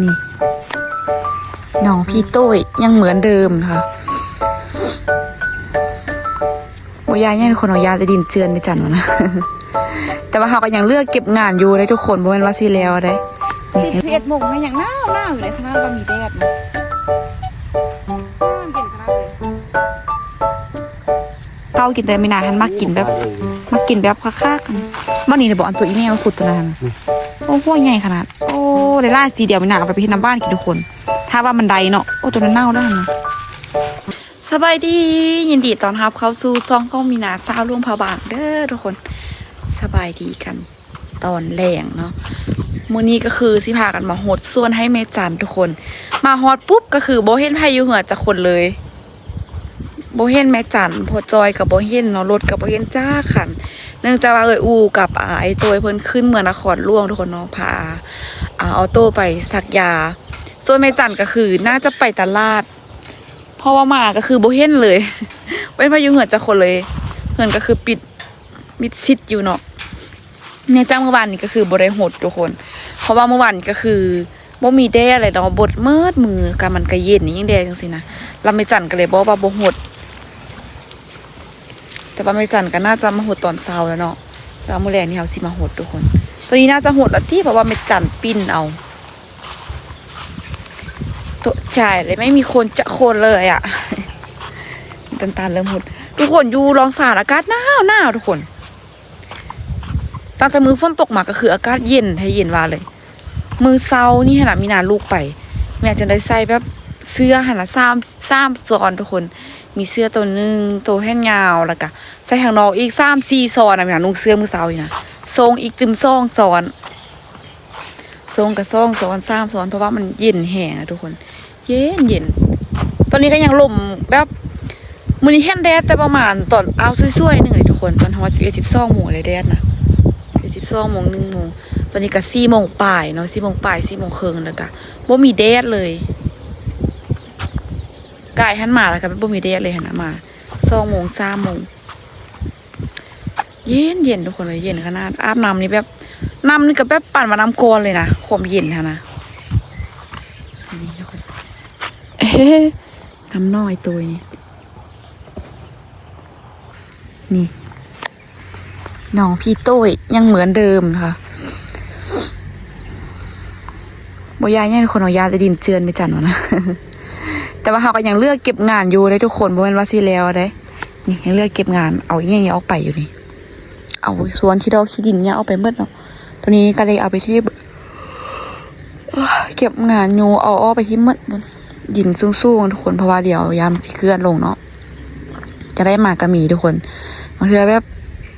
นี่น้องพี่โต้ยยังเหมือนเดิมนะคะโอยายยังคนเอายาจะดินเจือนไปจันวะนะ แต่ว่าเขาก็ยังเลือกเก็บงานอยู่ได้ทุกคนบ่แม่นว่าสิแล้วได้สิบเอ็ดโมงมันยังหนาวหนาวอยู่เลยขนาดว่ามีแดดนะเย็นขนาดเลยเก้ากินแต่ไม่นานทันมากกินแบบมากินแบบคักๆกันบ้านนี้เลยบอกอันตัวอีแมวขุดตัวนั้นโอ้พวกใหญ่ขนาด โอ้ได้ล่าสีเดียวไม่นานเอาไปพิจน้ำบ้านกินทุกคน ถ้าว่ามันไดเนาะโอ้ตัวนั้นเน่าแล้วนะสบายดียินดีตอนรับเข้าสู่ซองข้องมีนาซาวร่วงพาบางเด้อทุกคนสบายดีกันตอนแรงเนาะมื้อนี้ก็คือสิพากันมาโหดส่วนให้เมจันทุกคน มาฮอดปุ๊บก็คือโบเห็นพายุเหือจากคนเลย โบเห็นแม่จันพอจอยกับโบเห็นเนาะรถกับโบเห็นจ้าขันเนื่องจากว่าเอยอูกับอไอตัวเพิ่นขึ้นเมืองนครหลวงทุกคนเนาะพาอ่าออโต้ไปสักยา ส่วนแม่จันก็คือน่าจะไปตลาดเพราะว่ามาก็คือโบเห็นเลยเป็นพายุเหือจากคนเลยเหือนก็คือปิดมิดชิดอยู่เนาะเนี่ยจ้าเมื่อวานนี้ก็คือบ่ได้หดทุกคน เพราะว่าเมื่อวานนี้ก็คือบ่มีแดดอะไรเนาะบดเมิดมือกันมันก็เย็นนี่ยิ่งแดดจังซี่นะเราไม่จันก็เลยบอกว่าบ่หด แต่ว่าไม่จันก็น่าจะมาหดตอนเช้าแล้วเนาะแล้วมื้อแรงนี่เขาสิมาหดทุกคน ตัวนี้น่าจะหดล้วที่เพราะว่าไม่จันปิ้นเอาตัวจ่ายเลยไม่มีคนจะคนเลยอะ่ะตันตาลเริ่มหด ทุกคนอยู่รองสารอากาศหนาวหนาวทุกคนตั้งแต่มือฝนตกมาก็คืออากาศเย็นให้เย็นว่าเลย มือเช้านี่ขนาดมีนาลูกไปแม่จะได้ใส่แบบเสื้อหันนะซ้ำซ้ำซ้อนทุกคน มีเสื้อตัวหนึ่งตัวแห้งยาวแล้วก็ใส่ทางนอกอีกสามสี่ซ้อนนะแม่นะนุ่งเสื้อมือเช้าอีกนะทรงอีกตึมซองซ้อนทรงกับซองซ้อนสามซ้อนเพราะว่ามันเย็นแห้งอะทุกคน เย็นเย็นตอนนี้ก็ยังลมแบบมือนี้แห้งแดดแต่ประมาณตอนเอาสวยๆหนึ่งเลยทุกคนตอนทอดสิบเอ็ดสิบสองโมงเลยแดดนะสิบสองโมงหนึ่งโมงตอนนี้ก็สี่โมงปลายเนาะสี่โมงปลายสี่โมงครึ่งแล้วก็บ่มีแดดเลย กายหันมาแล้วก็เป็นบ่มีแดดเลยหันมาสองโมงสามโมงเย็นเย็นทุกคนเลยเย็นขนาดอาบน้ำนี่แบบน้ำนี่ก็แบบปั่นมาน้ำกรอนเลยนะความเย็นฮะนะนนี้ทุกคนเอ๊ะน้ำน้อยตัวนี้นี่น้องพี่โต้ยยังเหมือนเดิมนะคะบยายยังคนเอายาจะดินเจือนไปจันวะนะ แต่ว่าเขาก็ยังเลือกเก็บงานอยู่ได้ทุกคนบ่แม่นว่าสิแล้วได้นี่ยังเลือกเก็บงาน เอาอย่างเงี้ยออกไปอยู่นี่ เอาสวนที่ดอกขี้ดินเนี่ยเอาไปเมื่อเนาะตัวนี้ก็เลยเอาไปที่เก็บงานอยู่เอาอ้อไปที่เมื่อบนดินสูงๆทุกคนเพราะว่าเดี๋ยวยามสิเคลื่อนลงเนาะจะได้มากระมีทุกคนบางทีแบบ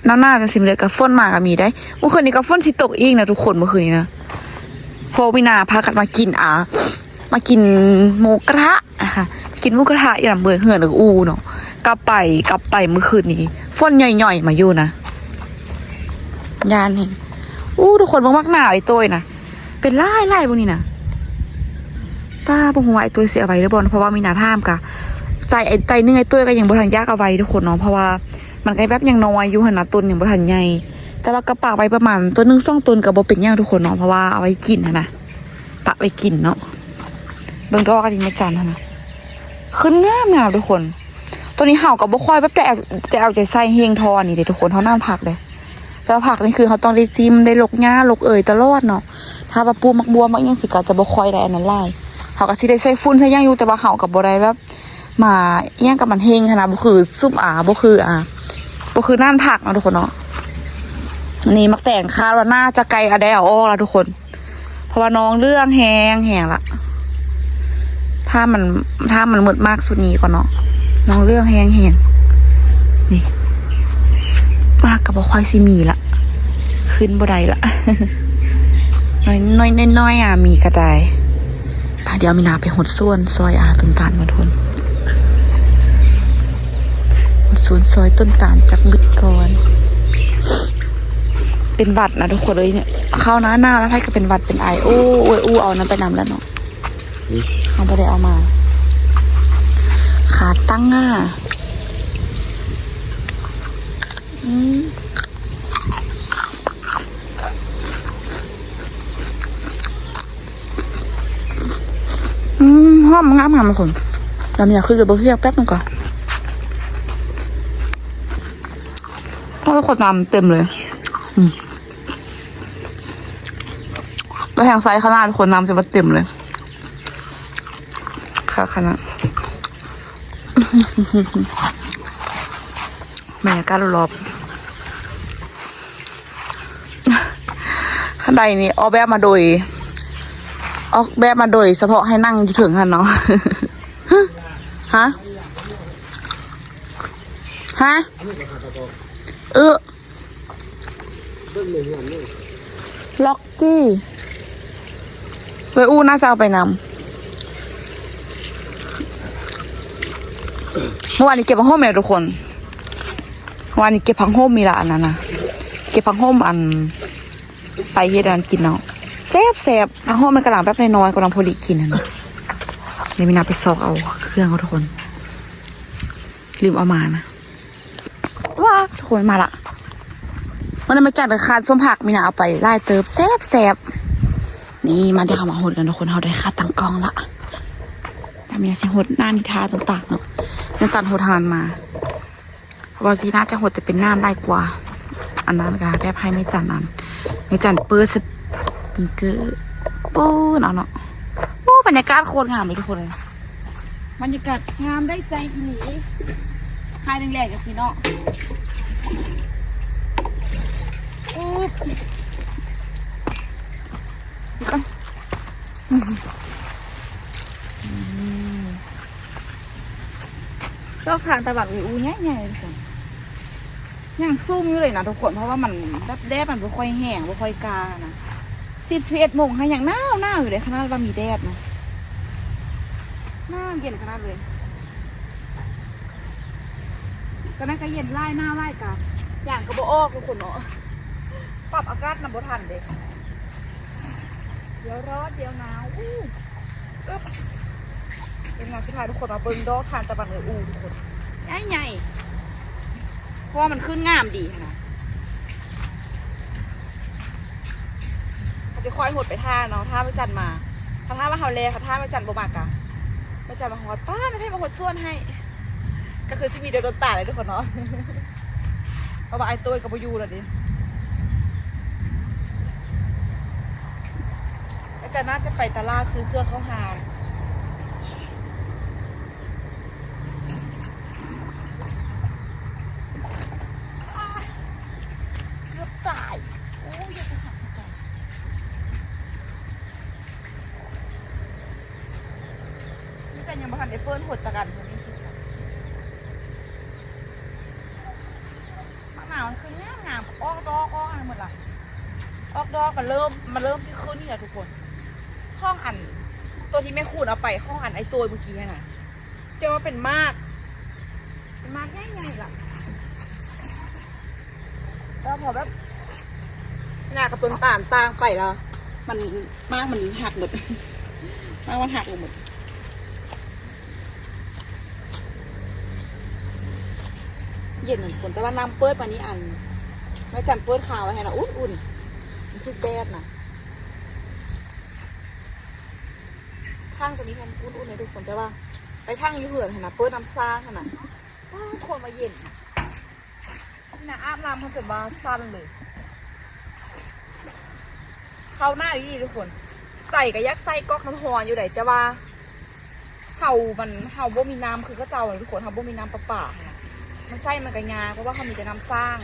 น้ำหน้าจะสิมเลยกับฝนมากระมีได้เมื่อคืนนี้ก็ฝนสิตกอีกนะทุกคนเมื่อคืนนี้นะพอวินาพากันมากินอะ มากินหมูกระทะนะคะกินหมูกระทะอย่างเบื่อเหือนหรืออูเนาะกลับไปกลับไปเมื่อคืนนี้ฝนย่อยๆมาอยู่นะยานเห็นอู้ทุกคนบางมักหนาวไอ้ตัวนะเป็นไล่ไล่พวกนี้นะป้าบงหัวไอ้ตัวเสียไว้หรือเปล่าเพราะว่ามีหนาท่ามกะใจไอ้ใจนึงไอ้ตัวก็ยังบทันยากเอาไว้ทุกคนเนาะเพราะว่ามันก็แบบยังน้อยอยู่หันนะต้นยังบทันใหญ่แต่ว่ากระปากไปประมาณตัวนึงสองต้นกับโบเป็นย่างทุกคนเนาะเพราะว่าเอาไว้กินนะนะปะไว้กินเนาะ บิ่งดอกอันนี้ไม่จันทนะขึ้นงามงามทุกคน ตัวนี้เห่ากับบุคอยแบบแต่เอาแต่เอาใจใส่เฮงทอนี่เดี๋ยวทุกคนเขานั่งผักเลยแล้วผักนี่คือเขาต้องได้จิ้มได้ลกหญ้าลกเอ่ยตลอดเนาะถ้าปลาปูมักบัวมักยังสิกาจะบุคอยได้อันนั้นไล่เขาก็สิได้ใส่ฟุ้นใส่ย่างอยู่แต่ว่าเห่ากับบ่ได้แบบมาแย่งกับมันเฮงขนาดบ่คือซุ่มอาบ่คืออ่าบ่คือนั่นผักเนาะทุกคนเนาะนี่มักแต่งคาดว่าน่าจะไกลอะไดเอาออกแล้วทุกคน เพราะว่าน้องเรื่องแหงแหงละ ถ้ามันถ้ามันมืดมากสุดนี้ก่อนเนาะน้องเรื่องแห้งแห้งนี่มากกับบอควายซีมีละขึ้นบ่ได้ละน้อยน้อยน้อยอะมีกระไดพาเดียวมีนาไปหดส่วนซอยอาต้นตาลมาทุนหดส่วนซอยต้นตาลจักบึดก่อน เป็นวัดนะทุกคนเลยเนี่ยเข้าหน้าหน้าแล้วให้ก็เป็นวัดเป็นไอโอ้โอ้ยอู้เอานั้นไปนำแล้วเนาะ เอาไปได้เอามา ขาตั้งอะอืมอืมหอมงามงามทุกคนลำอยากขึ้นเลยบะเพียกแป๊บนึงก่อนเพราะว่าคนน้ำเต็มเลย อืมแล้วแหงไซส์ขนาดคนน้ำจะมาเต็มเลย ค่ะขนาดบรรยากาศรอบข้างในนี้ออกแบบมาโดย ออกแบบมาโดย เฉพาะให้นั่งอยู่ถึงค่ะเนาะฮะฮะเออล็อกกี้เวอู้น่าจะเอาไปนำ เมื่อวานนี้เก็บพังโฮมเลยทุกคนเมื่อวานนี้เก็บพังโฮมมีละอันนั้นนะเก็บพังโฮมอัน ไปเฮ็ดอันกินเนาะแซ่บแซ่บพังโฮมมันกระหล่ำแป๊บน้อยๆกำลังพอดีกินนะเนาะเดี๋ยวมีนาไปซอกเอาเครื่องเขาทุกคนลืมเอามานะว้าทุกคนมาละวันนั้นมาจัดคานส้มผักมีนาเอาไปไล่เติบแซบแซบนี่มาเดี๋ยวเขามาหดกันทุกคนเขาได้ค่าตังกล้องละแต่มีนาสิหดหน้านิทาต่างๆเนาะ นั่นตันหดทานมาเพราะว่าสีน่าจะหดจะเป็นน้ำได้กว่า อันนั้นก็แบบให้ไม่จันอันไม่จันเปิดสปริงเกอร์ปูนเอาเนาะโอ้บรรยากาศโคตรงามเลยทุกคนเลยบรรยากาศงามได้ใจอีหลีให้แรงๆกันสิเนาะอุ๊บดี๋ยวก่อนอืม รอบทางตะบักวิวใหญ่ๆทุกคนยังซุ่มอยู่เลยนะทุกคนเพราะว่ามันแบบแดดมันไม่ค่อยแห้งไม่ค่อยกานะสิบสิบเอ็ดโมงให้อย่างหนาวหนาอยู่เลยขนาดว่ามีแดดนะหน้าเย็นขนาดเลยก็นั่นก็เย็นไล่หน้าไล่กาอย่างกระโบออกทุกคนเนาะปรับอากาศนำบทันเด็กเดี๋ยวร้อนเดี๋ยวหนาวอู้ เป็นงานสุดท้ายทุกคนมาเบิ้งดอกทานตะบันเลยอู้ทุกคนใหญ่ใหญ่ๆเพราะว่ามันขึ้นงามดีนะเขาจะคอยหดไปท่าเนาะท่าไม่จันมาถ้าท่ามาเฮาแลค่ะท่าไม่จันบ่มากะไม่จันมาหอดป้าไม่ได้มาหดส่วนให้ ก็คือสิมีเดียวตัวตาเลยทุกคนเนาะเพราะว่าไอ้ตัวกับบอยูแล้วดิอาจารย์น่าจะไปตลาดซื้อเครื่องเข้าหานอ้ายเกือบตาย โอ้ยอย่าไปหักก่อนนี่แต่ยังบ่ทันได้เฟิร์นหดจากกันวันนี้ มันคืองามงามออกดอกออกอะไรหมดละออกดอกมันเริ่มมันเริ่มที่ขึ้นนี่แหละทุกคนห้องอัน ตัวที่แม่คูดเอาไปห้องอันไอตัวเมื่อกี้น่ะเจะว่าเป็นมากเป็นมากง่ายๆล่ะแล้วพอแบบหน้ากับต้นตาลตางไปแล้วมันมากมันหักหมดมากมันหักหมด เย็นเหมือนฝนแต่ว่าน้ำเปิดมานี้อันไม่จำเปิดขาวไว้ให้นะอุ่นอุ่นมันคือแดดนะข้างตัวนี้แทนอุ่นอุ่นๆเลยทุกคนแต่ว่า ไปทางอยูเหือนเห็นนะเปิดน้ำซ่าขนาดว้าวคนมาเย็นน่ะอาบน้ำมันจะมาสั้นเลย เขาหน้าอยู่ดีทุกคน ใส่กับยักษ์ใส่ก๊อกน้ำหอนอยู่ไหนแต่ว่าเห่ามันเห่าบ่มีน้ำคือก็เจ้าเลยทุกคนเห่าบ่มีน้ำประปาค่ะ มันไส้มันกระยาเพราะว่าเขามีแต่น้ำสร้าง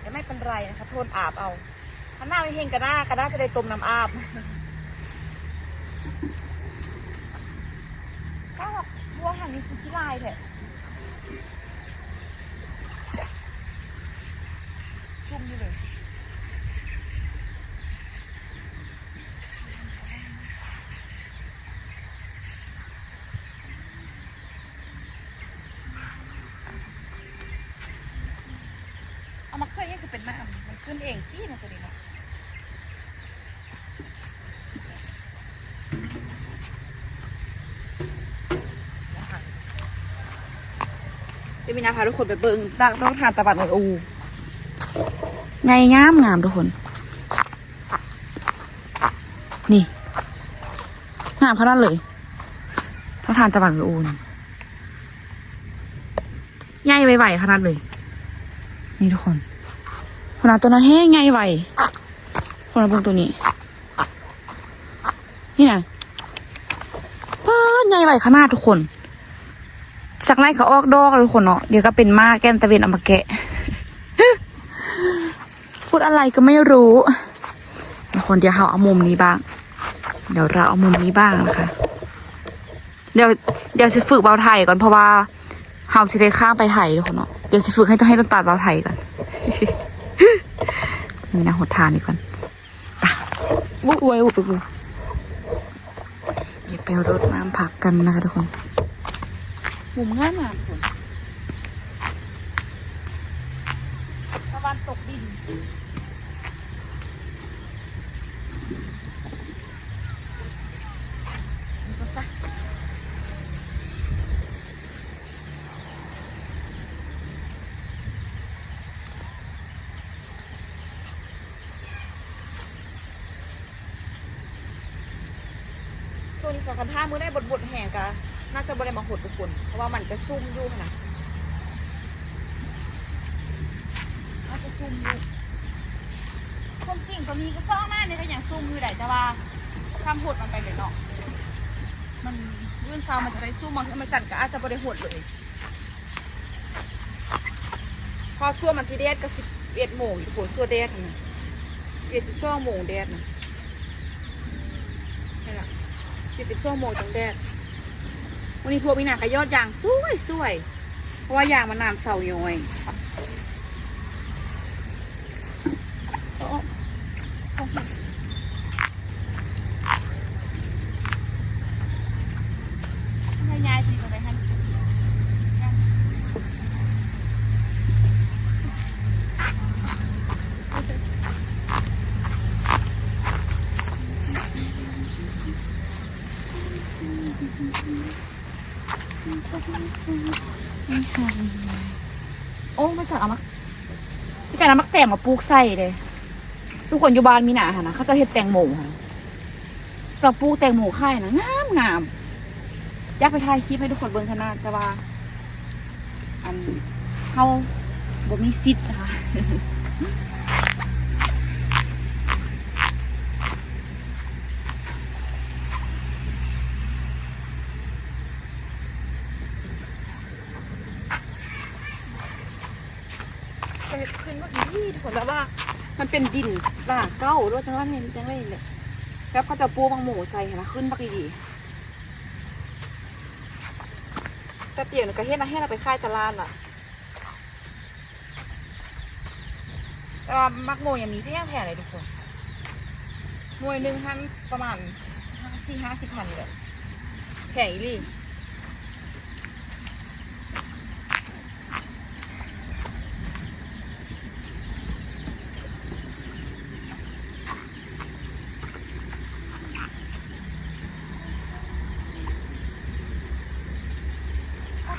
แต่ไม่เป็นไรนะคะทนอาบเอาถ้าหน้าไม่เฮงกระด้ากระด้าจะได้ต้มน้ำอาบก็บัวหันนี้คือที่ลายแท้ชุ่มอยู่เลยเอามาเคยยังคือเป็นน้ำมันขึ้นเองที่นะตัวนี้เนาะเดี๋ยว มีนาพาทุกคนไปเบิ่งดักต้องทานตะบัดเลยอูไงงามงามทุกคน นี่งามขนาดเลยต้องทานตะวันกับอูนใหญ่ไหวๆขนาดเลย นี่ทุกคนขนาดตัวนั้นแห้งใหญ่ไหวคนละเบิ่งตัวนี้ นี่นะป้าใหญ่ไหวขนาดทุกคน สักไล่ก็ออกดอกแล้วทุกคนเนาะเดี๋ยวก็เป็นมากแก้มตะเวนเอามาแกะ พูดอะไรก็ไม่รู้คนเดี๋ยวเราเอามุมนี้บ้าง เดี๋ยวเราเอามุมนี้บ้างนะคะเดี๋ยวเดี๋ยวจะฝึกเบาไทยก่อนเพราะว่าเฮาสิได้ข้ามไปไทยทุกคนเนาะเดี๋ยวจะฝึกให้ต้องให้ต้นตัดเบาไทยก่อนนี่นะหดทานดีกว่าไปวุ้ยวุ้ยวุ้ยวุ้ยเดี๋ยวไปรดน้ำผักกันนะคะทุกคน หมุมง่ายมากคุณตะวันตกดินตัวนี้กับคันท่ามือได้บดบด จะบริมาหดทุกคน เพราะว่ามันจะซุ่มอยู่ขนาดน่าจะซุ่มอยู่คนจริงตัวนี้ก็ซ่อมากเลยก็อย่างซุ่มอยู่ไหนแต่ว่าทำหดมันไปเลยเนาะ มันยื่นซาวมันจะได้ซุ่มมันมันจัดก็อาจจะบริหดเลย พอส่วมันสิเดดก็สิบเอ็ดโมงอยู่ผลส่วเดดนะเจ็ดสิบสองโมงเดดนะนี่แหละเจ็ดสิบสองโมงจังแดด วันนี้พวกมีหนาก็ยอดยางสวยสวยเพราะว่ายางมันนานเสาย้อยโอ้โอ้ให้ยายทีไปให้โอ้มาจากเอามาพี่การเอามักแต งมาปลูกใส่เลยทุกคนอยู่บ้านมีหนาหนะเขาจะเห็ดแตงโมค่ะจะปลูกแตงโมไข่นะงามงามอยากไปถ่ายคลิปให้ทุกคนเบิ่งขนาดแต่ว่า อันเขาบ่มีสิทธิ์นะคะจะขึ้นว่าดีทุกคนแล้วว่า มัน เป็นดินล่าเก้าด้วยจังว่าเห็นจังเลยเลยแล้วเขาจะปูบางหมูใส่นะขึ้นบักดีแต่เปลี่ยนก็เฮ็ดนะให้เราไปค่ายตลาดล่ะแต่ว่ามักโมอยังมีที่ยังแผ่เลยทุกคนหน่วยหนึ่งพันประมาณห้าสี่ห้าสิบพันเลยแผ่อีลี่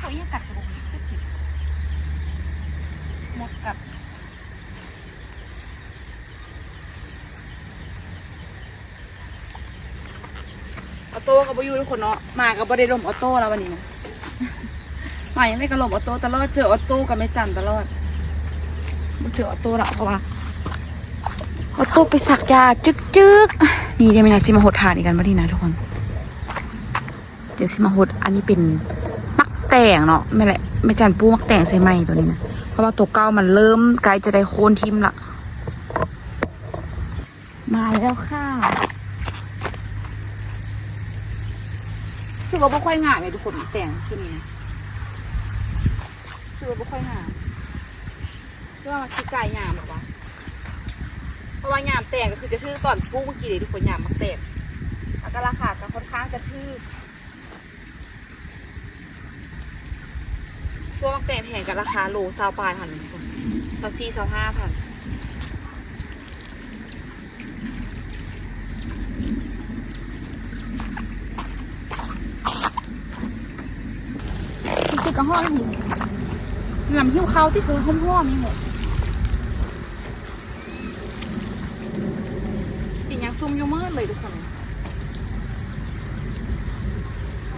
ถ้าเขายังกัดกระบอกนี้ก็ติดหมดกัดออโต้กับบอยูทุกคนเนาะมากับบอได้ลมออโต้แล้ววันนี้นะมายังไม่กระลมออโต้ตลอดเจอออโต้กับไม่จันตลอดบ่เจอออโต้ละเพราะว่าออโต้ไปสักยาจึกจึกนี่เดี๋ยวมีนาซิมาหดทานอีกกันมาดีนะทุกคน เดี๋ยวซิมาหดอันนี้เป็น แต่งเนาะไม่แหละไม่จันปูมักแต่งใส่ไม้ตัวนี้นะเพราะว่าตัวเก้ามันเริ่มใกล้จะได้โค่นทิมละมาแล้วค่ะคือว่าไม่ค่อยง่ายเลยทุกคนแต่งที่นี่นะคือว่าไม่ค่อยง่ายคือว่ามันคือไก่ยามหรอวะเพราะว่ายามแต่งก็คือจะชื่อตอนปูเมื่อกี้เลยทุกคนยามมักแต่งแล้วก็ราคาก็ค่อนข้างจะชื่อ ตัวมักแต่แพงกับราคาโลซาวปลายพันซาวซี่ซาวห้าพันคือกระห้องอยู่ลำหิ้วเขาที่คือห้อมห้อมีหมดกินยังซุ่มอยู่มืดเลยทุกคน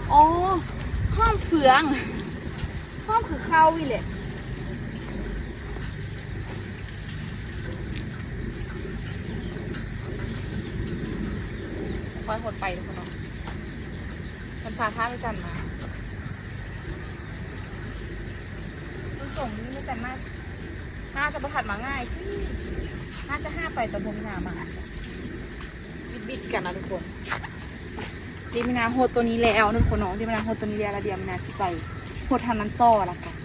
โอ้ข้ามเฟือง ข้ามคือข้าววิเลยคอยหดไปทุกคนเนาะมันพาข้าไปจันมาคุณส่งนี่ไม่แต่น่าน่าจะประทัดมาง่ายที่น่าจะห้าไปแต่พงหนามาบิดบิดๆกันนะทุกคนดีมินาโฮดตัวนี้แล้วทุกคนเน้องดีมินาโฮดตัวนี้แล้วแล้วเดียวมินาสิไป โฮดทางนั้นต่อละกัน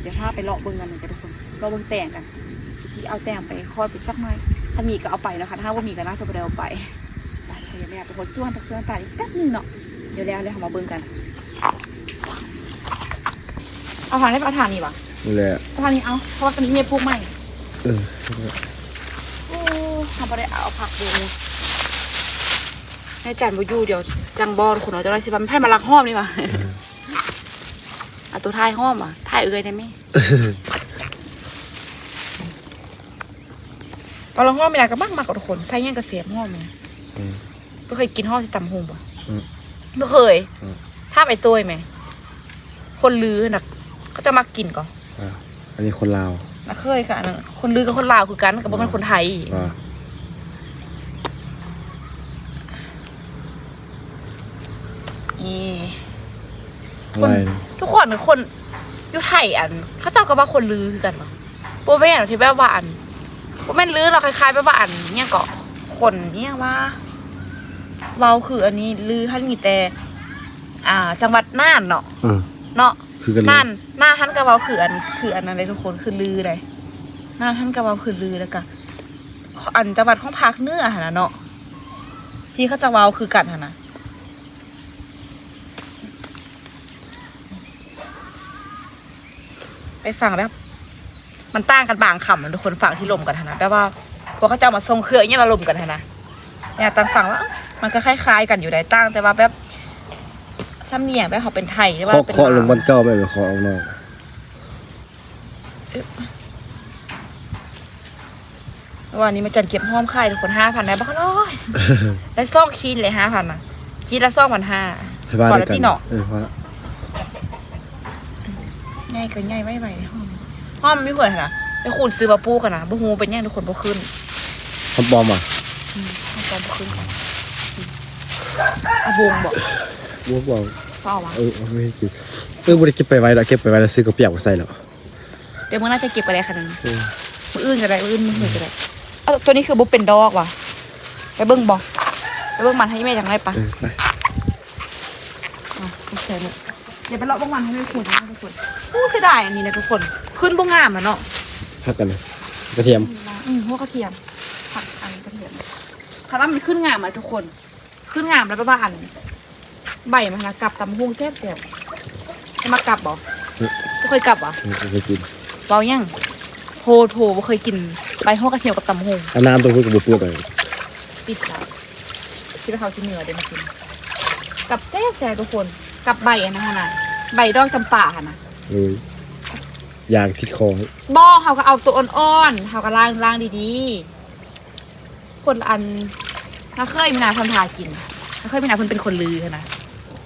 เดี๋ยวถ้าไปเลาะเบิ้งกันหนึ่งกันทุกคนเลาะเบิ้งแต่งกันสิเอาแต่งไปคอยไปจักหน่อยถ้ามีก็เอาไปนะคะถ้าว่ามีก็น่าจะไปเอาไปไปเดี๋ยวแม่ไปโฮดส่วนทักเสื้อตาอีกแป๊บหนึงเนาะเดี๋ยวแล้วเลยเขามาเบิ้งกัน เอาทางได้ปะเอาทางนี้ปะนี่แหละเอาทางนี้เอาเพราะว่าตอนนี้เมย์ปลูกใหม่เออโอ้ทำไปได้เอาผักดูแม่จันบอยู่เดี๋ยวจังบอลคุณเอาจะได้สิบันไพ่มาลักห้อมนี่วะ เอาตัวท้ายห้อมอะท้ายเอ้ยได้ไหมตอนลักห้อมไม่ได้ก็บ้างมากกว่าทุกคนใส่ย่างกระเสียมห้อมเลยอืมไม่เคยกินห้อมที่ตำหงป่ะอืมไม่เคยอืมถ้าไปตัวไหม คนลือน่ะเขาจะมากินก่อนอ่าอันนี้คนลาวนะเคยกันคนลือกับคนลาวคือกันกับบ่เป็นคนไทยอ่านี่อะไรนะทุกคน เป็นคนอยุไทยอัน เขาเจ้าก็ว่าคนลือคือกันเหรอโบแม่นที่แบบว่าอันโบแม่นลือเราคล้ายๆแบบว่าอันเนี่ยก็คนเนี่ยว่าเว้าคืออันนี้ลือท่านมีแต่ อ่า จังหวัดน่านเนาะอืมเนาะคือกันเลยน่านน่านท่านก็เว้าคืออัน คืออันนั้นเลยทุกคนคือลือเลยน่านท่านก็เว้าคือลือแล้วก็อันจังหวัดของภาคเหนือหั่นนะเนาะที่เขาจะเว้าคือกันหั่นนะ ไปฟังแบบ มันต่างกันบางคำนะทุกคนฟังที่ลมกันนะแปลว่าพวกเขาจะเอามาทรงเครืออย่างเงี้ยเราลมกันนะเนี่ยตามฟังว่ามันก็คล้ายๆกันอยู่ได้ตั้งแต่ว่าแบบสำเนียงแบบเขาเป็นไทยหรือว่าเคาะเป็นเคาะลงวบ้านเก้าไม่ไปเคาะเอานอกวันนี้มาจัดเก็บห้อมค่ายทุกคนห้าพันได้บ้างน้อยได้ซ่องคีดเลยห้าพันนะคีดละซ่องพันห้าให้บ้านก่อนด้วยละกัที่นเนาะเออพอละ ง่ายเกินง่ายไม่ไหวห้อมห้อมไม่เผื่อนะไปขูดซื้อมาปูกันนะบ่ฮูเป็นยังทุกคนบ่ขึ้นคำปลอมอะเอาตอนบ่ขึ้นก่อนอะบงบอกบัวบอกก็เอาวะเออเอาไม่ให้กินเออบริเก็บไปไว้แล้วเก็บไปไว้แล้วซื้อกระเปียกมาใส่แล้วเดี๋ยวมึงน่าจะเก็บไปได้ขนาดนั้นเออมืออื่นก็ได้มืออื่นมืออื่นก็ได้เอาตัวนี้คือบ่เป็นดอกว่ะไปเบิ่งบอกไปเบิ่งมันให้แม่จังไรปะเออไปอ๋อโอเคเนี่ย เดี๋ยวไปเลาะเบิ่งมันให้ทุกคนนะทุกคนอู้เสียดายอันนี้นะทุกคน ขึ้นบ่งามอะเนาะพักกันเลยกระเทียมอืมหัวกระเทียมผักอันกระเทียมคาร่ามันขึ้นงามอะทุกคน ขึ้นงามแล้วบ้าอัน ใบมันนะกลับตำหุ้งแซ่บแซ่บจะมากลับบ่บ่เคยกลับบ่เออเอาไปกินเบายังโทโทบ่เคยกินใบหัวกระเทียมกับตำหุ้งเอาน้ำตรงพื้นกับบุปผาไปปิดแล้วคิดว่าเขาชิเหนือเดี๋ยวมากินกับแซ่บแซ่บทุกคน กับใบอันนะคะนะใบดอกจำป่าค่ะนะเลยยางที่คอบ่อเขาก็เอาตัวอ่อนๆเขาก็ล้างล้างดีๆ คนอันถ้าเคยมีนาทำทากินถ้าเคยมีนาเพิ่นเป็นคนลือค่ะนะ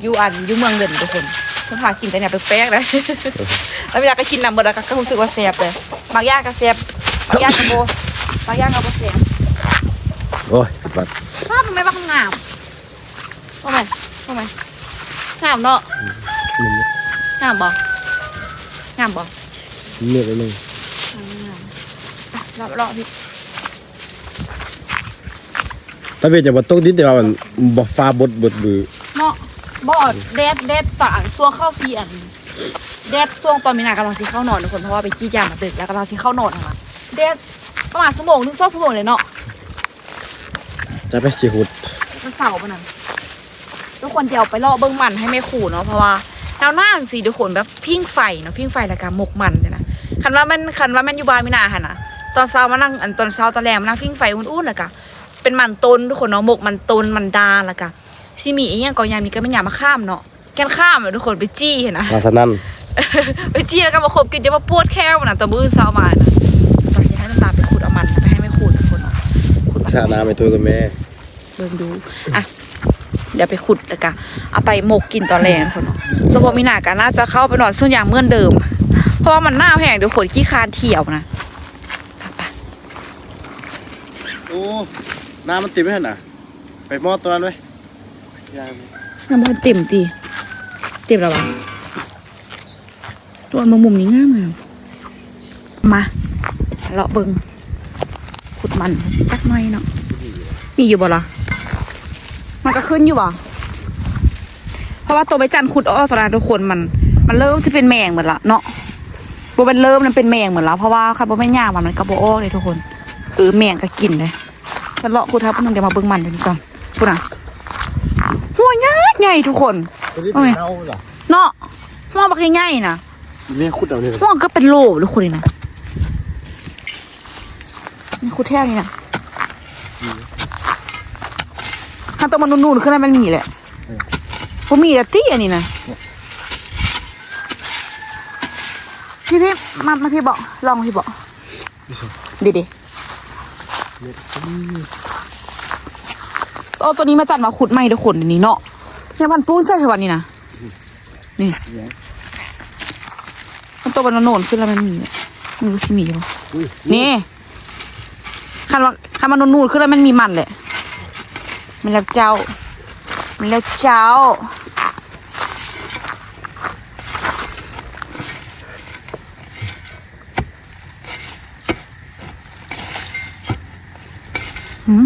อยู่อันอยู่เมืองเดินทุกคนทำทากินแต่เนี่ยแปลกๆนะแล้วเวลาก็กินน้ำเบิดแล้วก็ก็รู้สึกว่าแซ่บเลยบางอย่างก็แซ่บบางอย่างก็โบบางอย่างก็บ่แซ่บโอ้ยบัดภาพมันไม่บ้างงามทำไมทำไม งามเนาะมันงามบ่งามบ่เลือกไว้เลยรอบรอบพี่ถ้าเป็นจะบ่ตกดินแต่ว่ามันบ่ฟ้าบดบดบือเนาะบ่แดดแดดฝางช่วงเข้าซีอันแดดช่วงตอนมีนากำลังสิเข้านอนทุกคนเพราะว่าไปกรี้ยางมาดึกแล้วกำลังสิเข้านอนค่ะแดดประมาณชั่วโมงนึงสองชั่วโมงเลยเนาะจะไปสิหุดมันเสาร์ปะนั่น ทุกคนเดี๋ยวไปรอเบิ้งมันให้ไม่ขู่เนาะเพราะว่าดาวหน้าสีทุกคนแบบพิ้งไฟเนาะพิ้งไฟแล้วก็หมกมันเนี่ยนะคันว่ามันคันว่ามันอยู่บ้านไม่นาค่ะนะตอนเช้ามานั่งอันตอนเช้าตอนแรกมานั่งพิ้งไฟอุ่นๆแล้วก็เป็นมันต้นทุกคนเนาะหมกมันต้นมันดาแล้วก็ซีมีอีกอย่างก็ยามมีก็ไม่ยามมาข้ามเนาะแกนข้ามอะทุกคนไปจี้เห็นนะลาสนั่นไปจี้แล้วก็มาคบกินจะมาปวดแค้วนะแต่มื้อเช้ามานะไปให้น้ำตาลไปขุดเอามันนะไปให้ไม่ขุดทุกคนเนาะขุดสระน้ำไปตัวกับแม่เบิ่งดูอะ เดี๋ยวไปขุดแล้วกันเอาไปหมกกินตอนแรงคนเนาะสมมติมีหนากันน่าจะเข้าไปนอนส่วนอย่างเหมื่อนเดิม เพราะว่ามันหน้าแพงเดี๋ยวขนขี้คานเที่ยวนะไปไปโอ้น้ำมันติดไม่ทันน่ะ ไปมอดตัวนั้นไว้ยางน้ำมันเต็มตีเต็มแล้ววะตัวมุมมุมนี้ง่ายมากมาเลาะเบิงขุดมันจักหน่อยเนาะมีอยู่บ่ล่ะ มันก็ขึ้นอยู่บ่เพราะว่าตัวใบจันทร์ขุดอ้อตอนนั้นทุกคนมัน มันเริ่มจะเป็นแมงเหมือนละเนาะบ่เป็นเริ่มมันเป็นแมงเหมือนละเพราะว่าคันบ่แม่นย่างมันมันก็บ่อ้อเลยทุกคนเออแมงก็กินเลยฉันเลาะขุดทับนึงเดี๋ยวมาเบิ่งมันเดี๋ยวนี้ก่อนพูดนะหัวใหญ่ใหญ่ทุกคนตัวนี้โอ้เป็นยเน่าเหรอเนาะหัวบักใหญ่ๆนะนี่ขุดเอาเนี่ยหัวก็เป็นโลทุกคนเลยนะนี่ขุดแท่นี้นะ ถ้าตัวมันนูนๆขึ้นมามันมีแหละผมมีแต่ตี้อันนี้นะพี่พี่มามาพี่บอกลองพี่บอกดีดีเอาตัวนี้มาจัดมาขุดใหม่ทุกคนเดี๋ยวนี้เนาะเนี่ยมันปูนใส่เทวันนี้นะนี่มันตัวมันโนนขึ้นแล้วมันมีเนี่ยไม่รู้สิมีหรือเปล่าอุ้ยนี่คันว่าคันมันนูนๆขึ้นแล้วมันมีมันแหละ มันแล้วเจ้า มันแล้วเจ้า หืม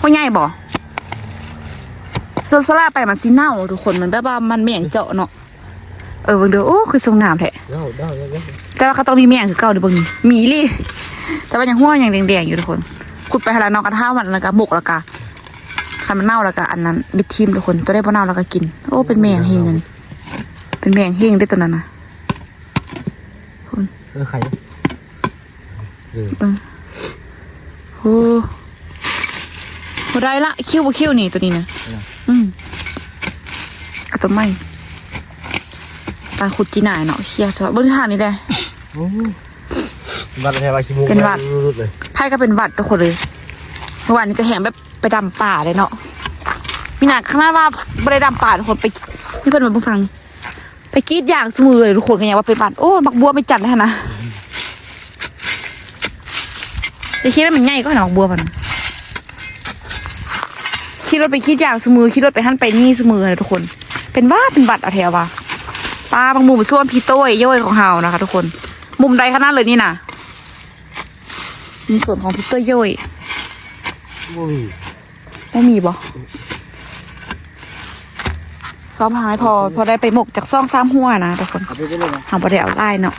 ว่าใหญ่บ่โซโซล่าไปมันสีเน่าทุกคนมันแบบว่ามันไม่อย่างเจาะเนาะ เออเบิ่งดูโอ้คือสวยงามแท้เน่าเน่าเน่าเน่าแต่ว่าเขาต้องมีแม่งคือเก่าเดี๋ยวเบิ่งนี่หมีลี่ แต่ว่ายังหัวยังแดงๆอยู่ทุกคน ขุดไปหาแล้วนอกกระทะมันแล้วก็บกแล้วก็คันมันเน่าแล้วก็อันนั้นบิดทิมทุกคนตัวได้บ่เน่าแล้วก็กิน โอ้เป็นแมงเฮงอันนี้เป็นแมงเฮงได้ตัวนั้นนะเออไข่เบิ่งโอ้โหได้ละคิ้วบ่คิ้วนี่ตัวนี้นะอืมเอาตัวใหม่การขุดจีน่ายเนาะเฮียจะเบิ่งทางนี้ได้โอ้วัดอะไรวะขี้มูกเป็นหวัดรุดๆเลย ไพ่ก็เป็นหวัดทุกคนเลยเมื่อวานนี้ก็แหงแบบไปดำป่าเลยเนาะมีหนักข้างหน้าว่าไม่ได้ดำป่าทุกคนไปนี่เพื่อนมาเพิ่งฟัง ไปกรีดยางสมือเลยทุกคนกันยังว่าเป็นหวัดโอ้มักบัวไม่จัดเลยนะจะคิดว่ามันง่ายก็หนมักบัวมันขี่รถไปกรีดยางสมือขี่รถไปหั่นไปนี่สมือเลยทุกคน เป็นว่าเป็นหวัดเอาแถวว่าป้าบางมุมส่วนพี่โต้ยย่อยของเฮานะคะ ทุกคน มุมใดขนาดเลยนี่นะ ในส่วนของพี่โต้ยย่อยโอ้ยไม่มีบ่ซ้อมหายพอ พอได้ไปหมกจากซ่องซ้ำหัวนะทุกคนเอาไปได้เลยนะหาบ่ได้เอาไล่เนาะ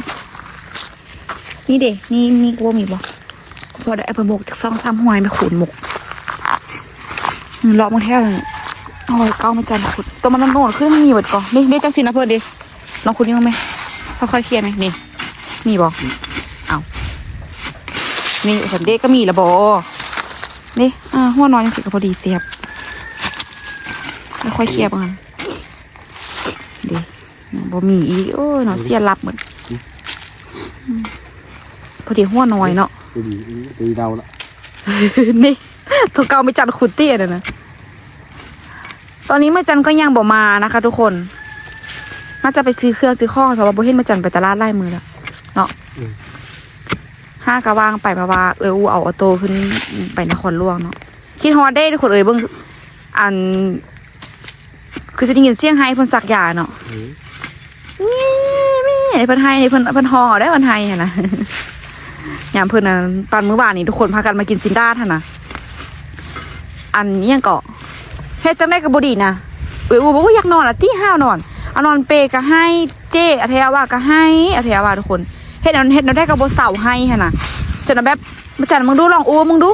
นี่เด็นี่นี่กูว่ามีบ่พอได้เอาไปหมกจากซ่องซ้ำหัวไปขูดหมกอืมเลาะมึงแท้เลยโอ้ยเก้าไม่จันขุดตัวมันโน่นๆขึ้นมันมีเบิดก่อนนี่นี่จังสินะเพื่อนดิลองขุดนี่มั้ยไหมค่อยๆเคลียร์ไหมนี่ มีบ่เอา นี่สันเดก็มีละบ่นี่อ่าหัวน้อยยังสิก็พอดีเสียบค่อยๆเคลียร์บ้างดีบ่มีอีกโอ้ยเนาะเสียรับเหมือนอืมพอดีหัวน้อยเนาะดูดีดีเดาละนี่ตัวเก่าไม่จันขุดเตี้ยเลยนะตอนนี้แม่จันก็ยังบ่มานะคะ ทุกคน น่าจะไปซื้อเครื่องซื้อข้องเพราะว่าโบเห็นแม่จันไปตลาดไล่มือแล้วเนาะ ห้ากะว่างไปเพราะว่าเอออูเอาออโต้ขึ้นไปนครหลวงเนาะคิดฮอดได้ทุกคนเอ้ยเบิ่งอัน คือจะได้ยินเสียงไฮเพิ่นสักยาเนาะนี่นี่เพิ่นไฮเพิ่นเพิ่นฮองเอาได้เพิ่นไฮหั่นนะยามเพิ่นน่ะตอนมื้อวานนี้ทุกคนพากันมากินซินด้าท่านน่ะอันนี้ยังเกาะเฮ็ดจังได๋ก็บ่ดีนะเอ้ยอูบอกว่าอยากนอนอะตีห้าวนอนเอานอนเปก็ให้เจ้อเทยาว่าก็ให้อเทยาว่าทุกคน เฮ็ดนั้นเฮ็ดนั้นได้ก็บ่เศร้าให้หั่นน่ะจนนะแบบมาจันมึงดูลองอูมึงดู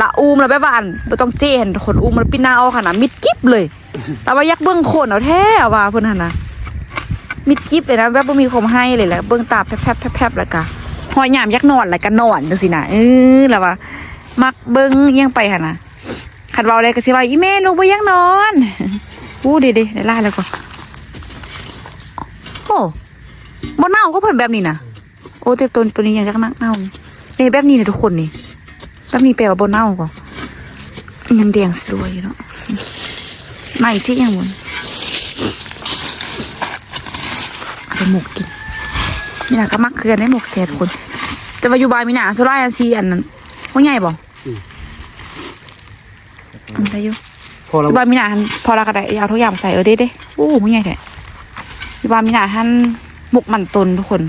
ละอูมแล้วแบบว่าอันบ่ต้องเจ้หั่นทุกคนอูมมันปิ้นหน้าออกหั่นน่ะมิดกิ๊บเลยแต่ว่ายากเบิ่งคนเอาแท้ว่าเพิ่อนหั่นน่ะมิดกิฟเลยนะแบบบ่มีคมให้เลยแหละเบิ่งตาแพบๆแพบแล้วก็หอยหยามยักนอนแล้วก็นอนจังซี่นะเออแล้วว่ามักเบิ่งอิหยังไปหั่นน่ะคันเว้าได้ก็สิว่าอีแม่ลูกบ่อยักนอนอู้เด้ๆได้ล่าแล้วก็โอ้บ่เน่าก็เพิ่นแบบนี้นะ โอ้แต่ตัวตัวนี้ยังยักนักเน่านี่แบบนี้นี่ทุกคนนี่แบบนี้แปลว่าบ่เน่าก็ยังแดงสวยอยู่เนาะมาอีกที่ยังหมุนเอาไปหมกกินมีหนาก็มักคือกันได้หมกแสบคนแต่ว่าอยู่บานมีหนาโซล่าอันซีอันนั้นว่าใหญ่บ่อันได้อยู่พออเรายู่บานมีหนาหันพอเราก็ได้เอาทุกอย่างมาใส่เออได้เด้โอ้ว่าใหญ่แท้อยู่บานมีหนาหันหมกมันตนทุกคน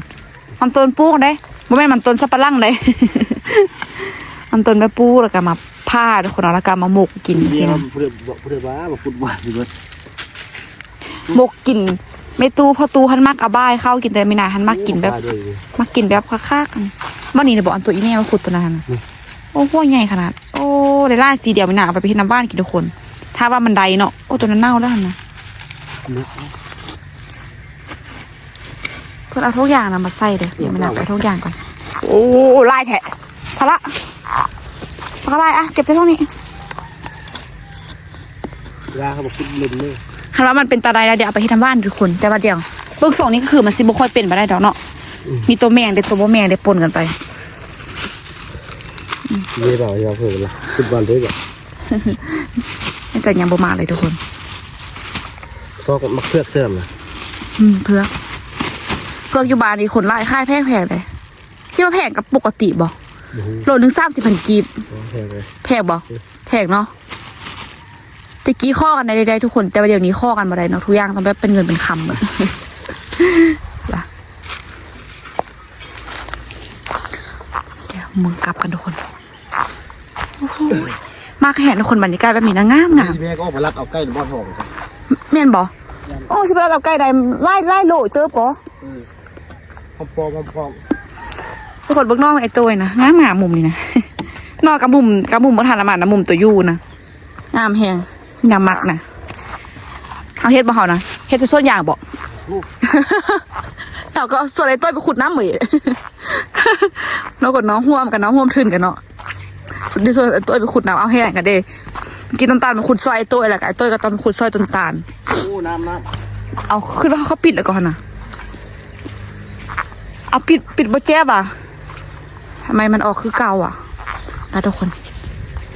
มันตนปูกันได้บ่แม่นมันตนสับปะรั่งได้มันตนไปปูแล้วก็มาผ้าทุกคนเอาแล้วก็มาหมกกินเดีสิยวนะเพื่อนบอกเพื่อนว่าบอกพูดว่าอยู่เบิดหมกกินไม่ตู้พอตู้หันมักเอาบ้ายเข้ากินแต่ไม่นาหันมักกินแบบด้วยมักกินแบบคักๆกันบ้านนี้เนี่ยบอกอันตัวอีแม่มาขุดตัวนั้นน่ะโอ้หัวใหญ่ขนาด โอ้ได้ล่าสีเดียวไม่นาเอาไปไปที่น้ำบ้านกินทุกคน ถ้าว่ามันไดเนาะโอ้ตัวนั้นเน่าแล้วหั่นนะเพื่อนเอาทุกอย่างนะมาใส่เลยเดี๋ยวไม่นาเอาทุกอย่างก่อน โอ้ไล่แทะพอละพอละไล่อะเก็บใส่เท่านี้เวลาเขาบอกพูดเล่นเลยคันว่ามันเป็นตาไดแล้วเดี๋ยวเอาไปที่ทำบ้านทุกคนแต่ว่าเดี๋ยวเบิกสองนี้ก็คือมันซิบุค่อยเป็นมาได้ดอกเนาะมีตัวแมงเดี๋ยวตัวบ่แมงเดี๋ยวปนกันไปเยี่ยเราอย่าเพิ่มละฟุตบอลด้วยแบบไม่แต่ยังบ่มาเลยทุกคนซอกมักเพือกเสื่อมนะอืมเพือ กเพือกอยู่บ้านนี่คนไล่ค่ายแพงแพงเลยที่ว่าแพงกับปกติบ่โลนึงสามสิบพันกีบแพงเลยแพงบ่แพงเนาะตะกี้ข้อกันได้ได้ทุกคน แต่ว่าเดี๋ยวนี้ข้อกันมาได้เนาะทุกอย่างต้องแบบเป็นเงินเป็นคำหมดล่ะเดี๋ยวมึงกลับกันทุกคนโอ้โหมากแห่ทุกคนบรรยากาศแบบนี้นะงามงามแม่ก็ออกมาลักเอาใกล้บ่อทองกันแม่นบ่โอ้สิบเราเราใกล้ได้ไล่ไล่โลเติบบ่ พอมปอมพอมทุกคนเบิ่งน้องไอ้ตัวนะงามงามมุมนี่นะนอกกับมุมกับมุมบ่ทันละมันนะมุมตัวยูนะงามแฮงงามมักนะเอาเฮ็ดบ่เฮานะเฮ็ดแต่ส่วนอย่างบ่เราก็ส่วนไอ้ต้อยไปขุดน้ำเหมยน้องกับน้องห่วมกันน้องห่วมทึนกันเนาะส่วนที่ส่วนไอ้ต้อยไปขุดน้ำเอาแห้งกันเด้กินต้นตาลมาขุดซอยไอ้ต้อยแล้วก็ไอ้ต้อยก็ตอนมาขุดซอยต้นตาลโอ้น้ำน้เอาขึ้นว่าเขาปิดแล้วก่อนนะ เอาปิดปิดบ่เจ็บอะทำไมมันออกคือเก่าอะอะทุกคน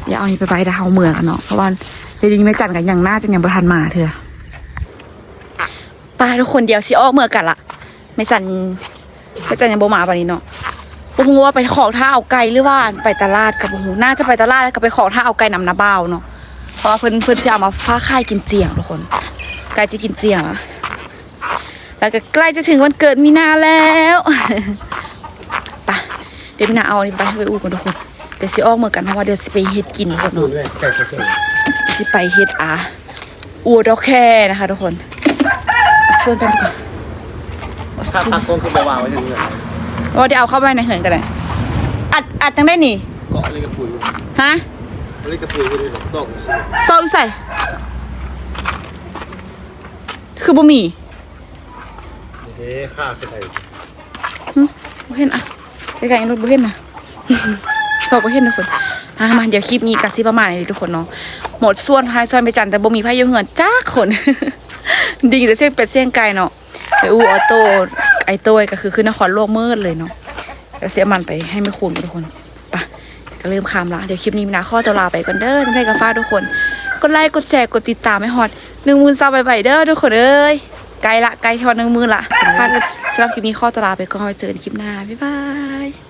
อย่าเอาไปไว้ดาวเมืองกันเนาะเพราะว่าเดี๋ยวนี้ไม่จันกันอย่างน่าจะยังประทันมาเถอะไปทุกคนเดียวสิออกเมืองกันละไม่จันไม่จันยังโบมาปานนี้เนาะบุ้งว่าไปขอท่าเอาไก่หรือว่าไปตลาดกับบุ้งน่าจะไปตลาดแล้วก็ไปขอท่าเอาไก่นำนาบ้าวเนาะเพราะว่าเพิ่อนเพิ่อนจะเอามาฟ้าค่ายกินเจียงทุกคนใกล้จะกินเจียงอะ แล้วก็ใกล้จะถึงวันเกิดมีนาแล้วไปะเดี๋ยวมีนาเอาอันนี้ไปให้ไปอูกันทุกคนเดี๋ยวสิออกเมื่อกันเพราะว่าเดี๋ยวสิไปเฮ็ดกินทุกคนำดูเนาะด้วยไก่เสื่อมสิไปเฮ็ดอาอูดอกแค่นะคะทุกคนชวนกันดีกว่าถ้าพักกองคือไปวางไว้อย่างนี้ว่าเดี๋ยวเอาเข้าไปในเหินกันเลยอัดอัดจังได้นี่เกาะอะไรกระปุยฮะอะไรกระปุยเลยตอกโตะอีใส่คือบ่มี เฮ้ข้าคือไอ้บ่เห็นอะใกล้ๆรถบ่เห็นนะตอบบ่เห็นทุกคนอะมาเดี๋ยวคลิปนี้กัสิประมาณนี้ทุกคนเนาะหมดส่วนพายซอยไปจันแต่บ่มีพายอยู่เหือนจ้าคนดีแต่เสียงเป็ดเสียงไก่เนาะไปอูออโต้ไอโต้ก็คือขึ้นนครโลกมืดเลยเนาะแล้วเสียมันไปให้ไม่คุ้นทุกคนไปะก็เริ่มคำละเดี๋ยวคลิปนี้มีนาข้อตัวลาไปก่อนเด้อน้ำใจกาฟ้าทุกคนกดไลค์กดแชร์กดติดตามให้ฮอตหนึ่งมื่นซับไปเด้อทุกคนเอ้ย ไกลละไกลทอดนึงมื่นละสำหรับคลิปนี้ข้อตลาไปก่อนไว้เจอกันคลิปหน้าบ๊ายบาย